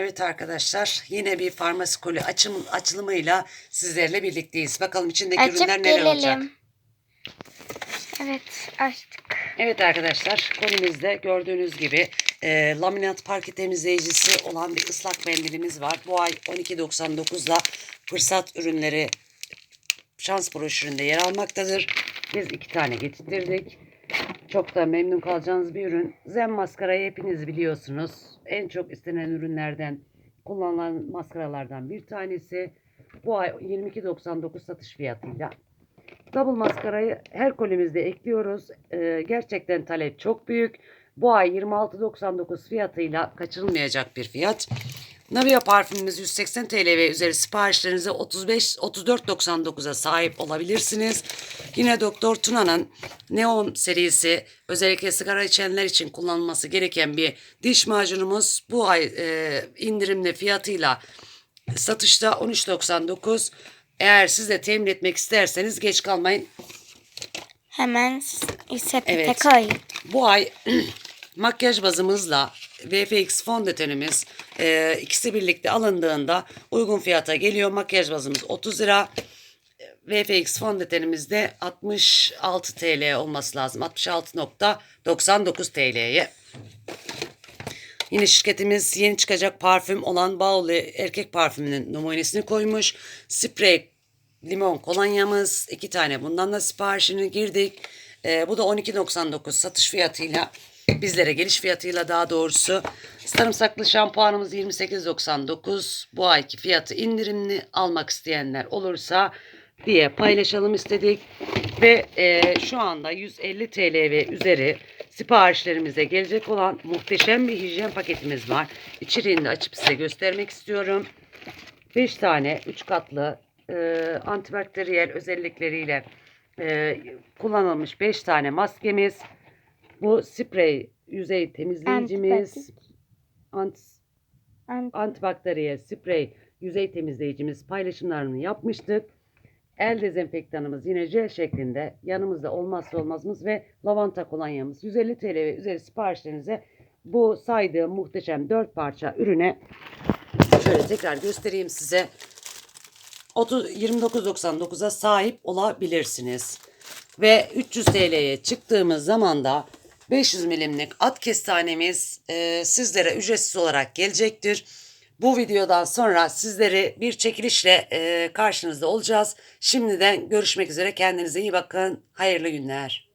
Evet arkadaşlar yine bir farmasi koli açım, açılımıyla sizlerle birlikteyiz. Bakalım içindeki Açıp ürünler neler olacak. gelelim. Evet açtık. Evet arkadaşlar kolimizde gördüğünüz gibi e, laminat parke temizleyicisi olan bir ıslak mendilimiz var. Bu ay 12.99'la fırsat ürünleri şans broşüründe yer almaktadır. Biz iki tane getirdik. Çok da memnun kalacağınız bir ürün. Zen maskarayı hepiniz biliyorsunuz. En çok istenen ürünlerden kullanılan maskaralardan bir tanesi. Bu ay 22.99 satış fiyatıyla. Double maskarayı her kolimizde ekliyoruz. Ee, gerçekten talep çok büyük. Bu ay 26.99 fiyatıyla kaçırılmayacak bir fiyat. Navia parfümümüz 180 TL ve üzeri siparişlerinize 35 34.99'a sahip olabilirsiniz. Yine Doktor Tuna'nın Neon serisi özellikle sigara içenler için kullanılması gereken bir diş macunumuz bu ay e, indirimli fiyatıyla satışta 13.99. Eğer siz de temin etmek isterseniz geç kalmayın. Hemen sepete Evet. koy. Bu ay makyaj bazımızla VFX fondötenimiz e, ikisi birlikte alındığında uygun fiyata geliyor. Makyaj bazımız 30 lira. VFX fondötenimiz de 66 TL olması lazım. 66.99 TL'ye. Yine şirketimiz yeni çıkacak parfüm olan Bauli erkek parfümünün numunesini koymuş. Sprey limon kolonyamız iki tane bundan da siparişini girdik. Ee, bu da 12.99 satış fiyatıyla bizlere geliş fiyatıyla daha doğrusu. Sarımsaklı şampuanımız 28.99 bu ayki fiyatı indirimli almak isteyenler olursa diye paylaşalım istedik. Ve e, şu anda 150 TL ve üzeri siparişlerimize gelecek olan muhteşem bir hijyen paketimiz var. İçeriğini de açıp size göstermek istiyorum. 5 tane 3 katlı e, antibakteriyel özellikleriyle e, kullanılmış 5 tane maskemiz. Bu sprey yüzey temizleyicimiz. Ant, Ant- antibakteriyel sprey yüzey temizleyicimiz paylaşımlarını yapmıştık. El dezenfektanımız yine jel şeklinde yanımızda olmazsa olmazımız ve lavanta kolonyamız 150 TL ve üzeri siparişlerinize bu saydığım muhteşem 4 parça ürüne şöyle tekrar göstereyim size 30 29.99'a sahip olabilirsiniz. Ve 300 TL'ye çıktığımız zaman da 500 milimlik at kestanemiz e, sizlere ücretsiz olarak gelecektir. Bu videodan sonra sizleri bir çekilişle e, karşınızda olacağız. Şimdiden görüşmek üzere. Kendinize iyi bakın. Hayırlı günler.